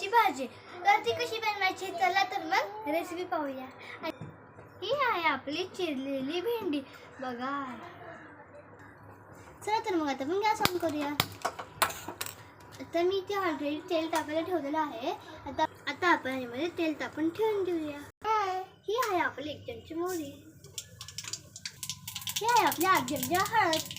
भेंडीची भाजी. तर ती कशी बनवायची चला तर मग रेसिपी पाहूया. ही आहे आपली चिरलेली भेंडी. बघा. चला तर मग आता पण गॅस ऑन करूया. आता मी इथे ऑलरेडी तेल टाकायला ठेवलेलं आहे. आता आता आपण यामध्ये तेल टाकून ठेवून देऊया. ही आहे आपली एक चमची मोहरी. ही आहे आपली आठ चमची हळद.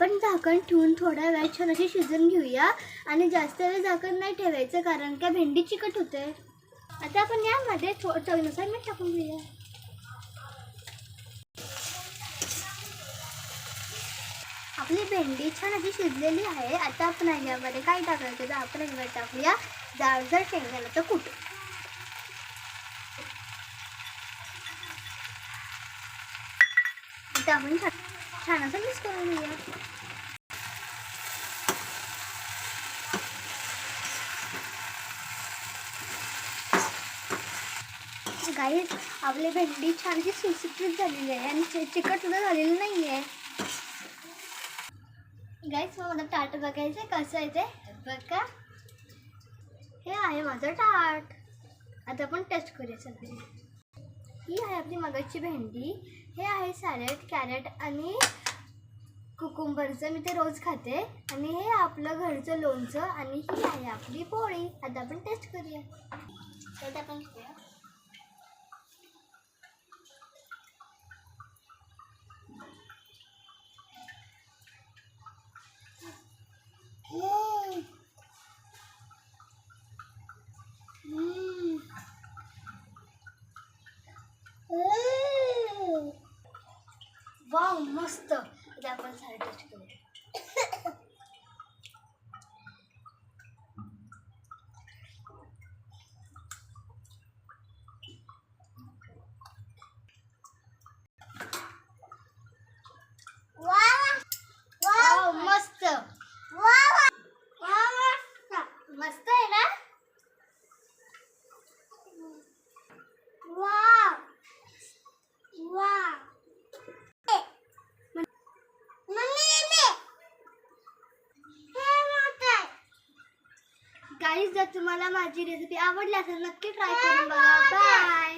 आपण झाकण ठेवून थोडा वेळ छान अशी शिजून घेऊया. आणि जास्त वेळ झाकण नाही ठेवायचं कारण का भेंडी चिकट होते. आता आपण यामध्ये थो चवीनुसार मीठ टाकून घेऊया. आपली भेंडी छान अशी शिजलेली आहे. आता आपण यामध्ये काय टाकायचं तर आपण यामध्ये टाकूया. जाडसर शेंगदाण्याचं कूट. आता आपण छान छान असं मिक्स करून घेऊया. आपली भेंडी छानशी सुसुटीत झालेली आहे आणि चिकट सुद्धा झालेली नाही आहे गाईस मग मला ताट बघायचं कसं आहे ते? बघा. हे आहे माझं ताट. आता आपण टेस्ट करूया सगळे. ही आहे आपली मगाची भेंडी. हे आहे सॅलड कॅरेट आणि कुकुंबरचं मी ते रोज खाते. आणि हे आपलं घरचं लोणचं आणि ही आहे आपली पोळी. आता आपण टेस्ट करूया. तर आपण करूया वाव मस्त. गाईज जर तुम्हाला माझी रेसिपी आवडली असेल नक्की ट्राय हो, करून हो, बघा. हो, बाय